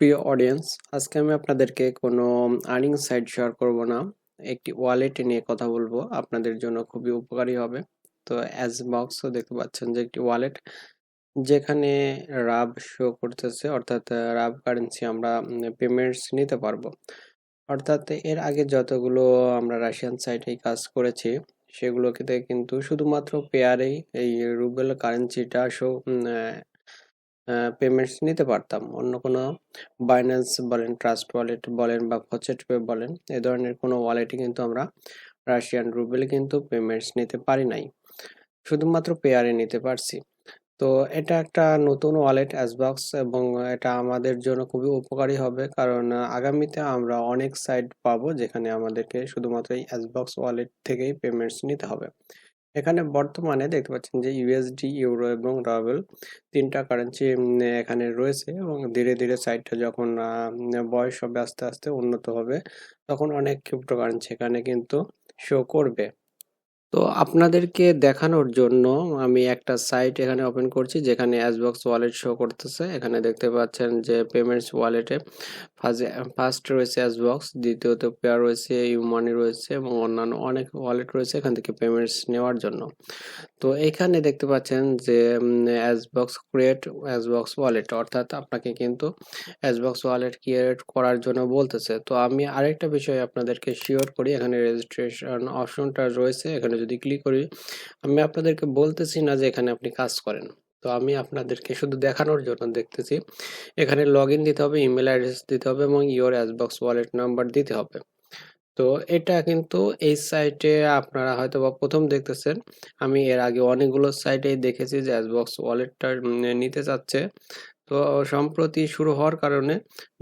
প্রিয় অডিয়েন্স আজকে আমি আপনাদেরকে কোনো আর্নিং সাইট শেয়ার করব না। একটি ওয়ালেট নিয়ে কথা বলব, আপনাদের জন্য খুবই উপকারী হবে। তো অ্যাজ বক্সও দেখতে পাচ্ছেন যে একটি ওয়ালেট যেখানে রাব শো করতেছে, অর্থাৎ রাব কারেন্সি আমরা পেমেন্টস নিতে পারব। অর্থাৎ এর আগে যতগুলো আমরা রাশিয়ান সাইটে কাজ করেছি, সেগুলোকে কিন্তু শুধুমাত্র পেয়ারেই এই রুবেল কারেন্সিটা শো পেমেন্টস নিতে পারতাম। অন্য কোনো বাইন্যান্স বলেন ট্রাস্ট ওয়ালেট বলেন বা ফচেট পে বলেন, এ ধরনের কোনো ওয়ালেটে কিন্তু আমরা রাশিয়ান রুবেলে কিন্তু পেমেন্টস নিতে পারি নাই। শুধুমাত্র পেয়ারে নিতে পারছি। তো এটা একটা নতুন ওয়ালেট অ্যাসবক্স এবং এটা আমাদের জন্য খুবই উপকারী হবে, কারণ আগামীতে আমরা অনেক সাইট পাবো যেখানে আমাদেরকে শুধুমাত্র এই অ্যাসবক্স ওয়ালেট থেকেই পেমেন্টস নিতে হবে। এখানে বর্তমানে দেখতে পাচ্ছেন যে ইউএসডি ইউরো এবং রাবেল তিনটা কারেন্সি এখানে রয়েছে এবং ধীরে ধীরে সাইটটা যখন বয়স হবে আস্তে আস্তে উন্নত হবে, তখন অনেক ক্রিপ্টো কারেন্সি এখানে কিন্তু শো করবে। তো আপনাদেরকে দেখানোর জন্য আমি একটা সাইট এখানে ওপেন করছি, যেখানে অ্যাসবক্স ওয়ালেট শো করতেছে। এখানে দেখতে পাচ্ছেন যে পেমেন্টস ওয়ালেটে ফার্স্ট রয়েছে অ্যাসবক্স দ্বিতীয়ত পেয়ার রয়েছে ইউমানি রয়েছে এবং অন্যান্য অনেক ওয়ালেট রয়েছে এখান থেকে পেমেন্টস নেওয়ার জন্য। তো এখানে দেখতে পাচ্ছেন যে অ্যাসবক্স ক্রিয়েট অ্যাসবক্স ওয়ালেট অর্থাৎ আপনাকে কিন্তু অ্যাসবক্স ওয়ালেট ক্রিয়েট করার জন্য বলতেছে। তো আমি আরেকটা বিষয় আপনাদেরকে শিওর করি, এখানে রেজিস্ট্রেশন অপশনটা রয়েছে, এখানে যদি ক্লিক করি, আমি আপনাদেরকে বলতেছি না যে এখানে আপনি কাজ করেন। তো আমি আপনাদেরকে শুধু দেখানোর জন্য দেখতেছি, এখানে লগ দিতে হবে ইমেল অ্যাড্রেস দিতে হবে এবং ইওর অ্যাসবক্স ওয়ালেট নাম্বার দিতে হবে। তো এটা কিন্তু এই সাইটে আপনারা হয়তো বা প্রথম দেখতেছেন, আমি এর আগে অনেকগুলো সাইটে দেখেছি যে অ্যাসবক্স ওয়ালেটটা নিতে চাচ্ছে। তো সম্প্রতি শুরু হওয়ার কারণে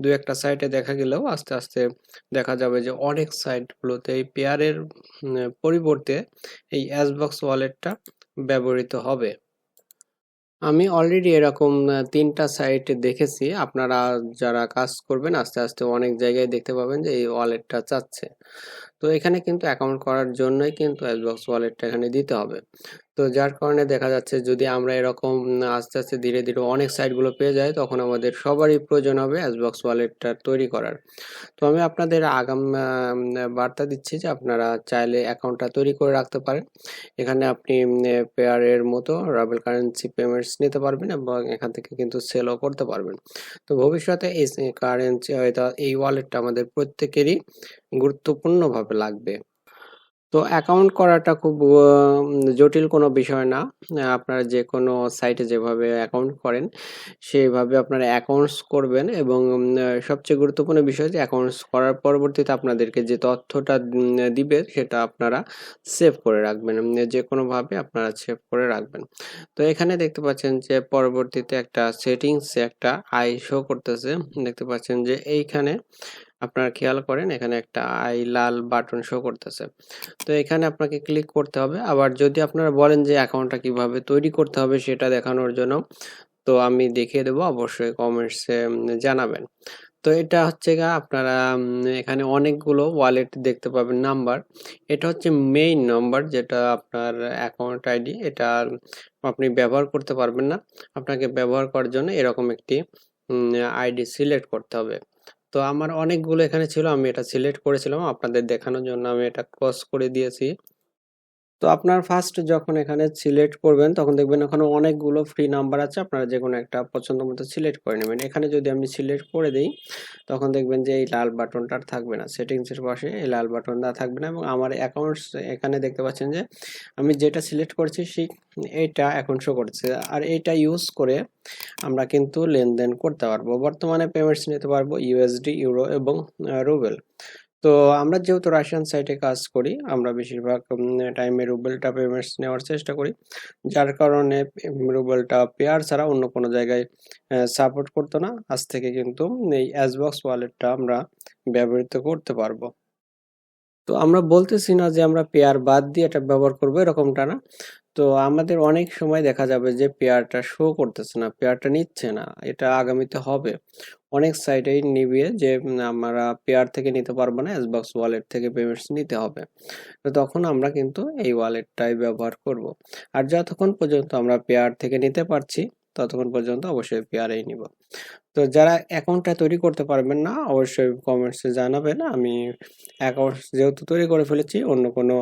দু একটা সাইটে দেখা গেলেও আস্তে আস্তে দেখা যাবে যে অনেক সাইটগুলোতে এই পেয়ারের পরিবর্তে এই অ্যাসবক্স ওয়ালেটটা ব্যবহৃত হবে। আমি অলরেডি এরকম তিনটা সাইট দেখেছি। আপনারা যারা কাজ করবেন, আস্তে আস্তে অনেক জায়গায় দেখতে পাবেন যে এই ওয়ালেটটা চাচ্ছে। তো এখানে কিন্তু অ্যাকাউন্ট করার জন্যই কিন্তু অ্যাসবক্স ওয়ালেটটা এখানে দিতে হবে। তো যার কারণে দেখা যাচ্ছে যদি আমরা এরকম আস্তে আস্তে ধীরে ধীরে অনেক সাইটগুলো পেয়ে যাই, তখন আমাদের সবারই প্রয়োজন হবে অ্যাসবক্স ওয়ালেটটা তৈরি করার। তো আমি আপনাদের আগাম বার্তা দিচ্ছি যে আপনারা চাইলে অ্যাকাউন্টটা তৈরি করে রাখতে পারেন। এখানে আপনি পেয়ারের মতো রাবেল কারেন্সি পেমেন্টস নিতে পারবেন এবং এখান থেকে কিন্তু সেলও করতে পারবেন। তো ভবিষ্যতে এই কারেন্সি হয়তো এই ওয়ালেটটা আমাদের প্রত্যেকেরই গুরুত্বপূর্ণভাবে লাগবে। তো অ্যাকাউন্ট করাটা খুব জটিল কোনো বিষয় না। আপনারা যে কোনো সাইটে যেভাবে অ্যাকাউন্ট করেন সেইভাবে আপনারা অ্যাকাউন্টস করবেন এবং সবচেয়ে গুরুত্বপূর্ণ বিষয় যে অ্যাকাউন্টস করার পরবর্তীতে আপনাদেরকে যে তথ্যটা দিবে সেটা আপনারা সেভ করে রাখবেন। যে কোনোভাবে আপনারা সেভ করে রাখবেন। তো এখানে দেখতে পাচ্ছেন যে পরবর্তীতে একটা সেটিংস একটা আই শো করতেছে। দেখতে পাচ্ছেন যে এইখানে আপনারা খেয়াল করেন, এখানে একটা আই লাল বাটন শো করতেছে। তো এখানে আপনাকে ক্লিক করতে হবে। আবার যদি আপনারা বলেন যে অ্যাকাউন্টটা কীভাবে তৈরি করতে হবে সেটা দেখানোর জন্য, তো আমি দেখিয়ে দেবো। অবশ্যই কমেন্টসে জানাবেন। তো এটা হচ্ছে গা, আপনারা এখানে অনেকগুলো ওয়ালেট দেখতে পাবেন। নাম্বার এটা হচ্ছে মেইন নাম্বার যেটা আপনার অ্যাকাউন্ট আইডি এটা আপনি ব্যবহার করতে পারবেন না। আপনাকে ব্যবহার করার জন্য এরকম একটি আইডি সিলেক্ট করতে হবে। তো আমার অনেকগুলো এখানে ছিল, আমি এটা সিলেক্ট করেছিলাম। আপনাদের দেখানোর জন্য আমি এটা ক্রস করে দিয়েছি। তো আপনার ফার্স্ট যখন এখানে সিলেক্ট করবেন, তখন দেখবেন ওখানে অনেকগুলো ফ্রি নাম্বার আছে। আপনারা যে কোনো একটা পছন্দ মতো সিলেক্ট করে নেবেন। এখানে যদি আমি সিলেক্ট করে দিই, তখন দেখবেন যে এই লাল বাটনটা থাকবে না। সেটিংসের পাশে এই লাল বাটন বাটনটা থাকবে না। এবং আমার অ্যাকাউন্টস এখানে দেখতে পাচ্ছেন যে, আমি যেটা সিলেক্ট করছি, সেই এইটা এখন শো করছে। আর এইটা ইউজ করে আমরা কিন্তু লেনদেন করতে পারব। বর্তমানে পেমেন্টস নিতে পারব ইউএসডি ইউরো এবং রুবেল তো আমরা যেহেতু রাশিয়ান সাইটে কাজ করি, আমরা বেশিরভাগ টাইমে রুবেলটা পেমেন্টস নেওয়ার চেষ্টা করি। যার কারণে রুবেলটা পেয়ার ছাড়া অন্য কোনো জায়গায় সাপোর্ট করতো না। আজ থেকে কিন্তু এই অ্যাসবক্স ওয়ালেটটা আমরা ব্যবহৃত করতে পারব। তো আমরা বলতেছি না যে আমরা পেয়ার বাদ দিয়ে এটা ব্যবহার করব, এরকমটা না। তো আমাদের অনেক সময় দেখা যাবে যে পেয়ারটা শো করতেছে না, পেয়ারটা নিচ্ছে না, এটা আগামীতে হবে। অনেক সাইটেই নিবিয়ে যে আমরা পেয়ার থেকে নিতে পারব না এসবক্স ওয়ালেট থেকে পেমেন্টস নিতে হবে। তো তখন আমরা কিন্তু এই ওয়ালেটটাই ব্যবহার করব। আর যতক্ষণ পর্যন্ত আমরা পেয়ার থেকে নিতে পারছি ততক্ষণ পর্যন্ত অবশ্যই পেয়ারেই নিব। তো যারা অ্যাকাউন্টটা তৈরি করতে পারবেন না, অবশ্যই কমেন্টসে জানাবেন। আমি অ্যাকাউন্ট যেহেতু তৈরি করে ফেলেছি, অন্য কোনো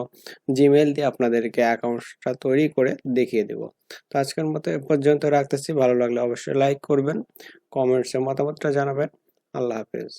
জিমেল দিয়ে আপনাদেরকে অ্যাকাউন্টটা তৈরি করে দেখিয়ে দেব। তো আজকের মতো এ পর্যন্ত রাখতেছি। ভালো লাগলে অবশ্যই লাইক করবেন কমেন্টসে মতামতটা জানাবেন। আল্লাহ হাফেজ।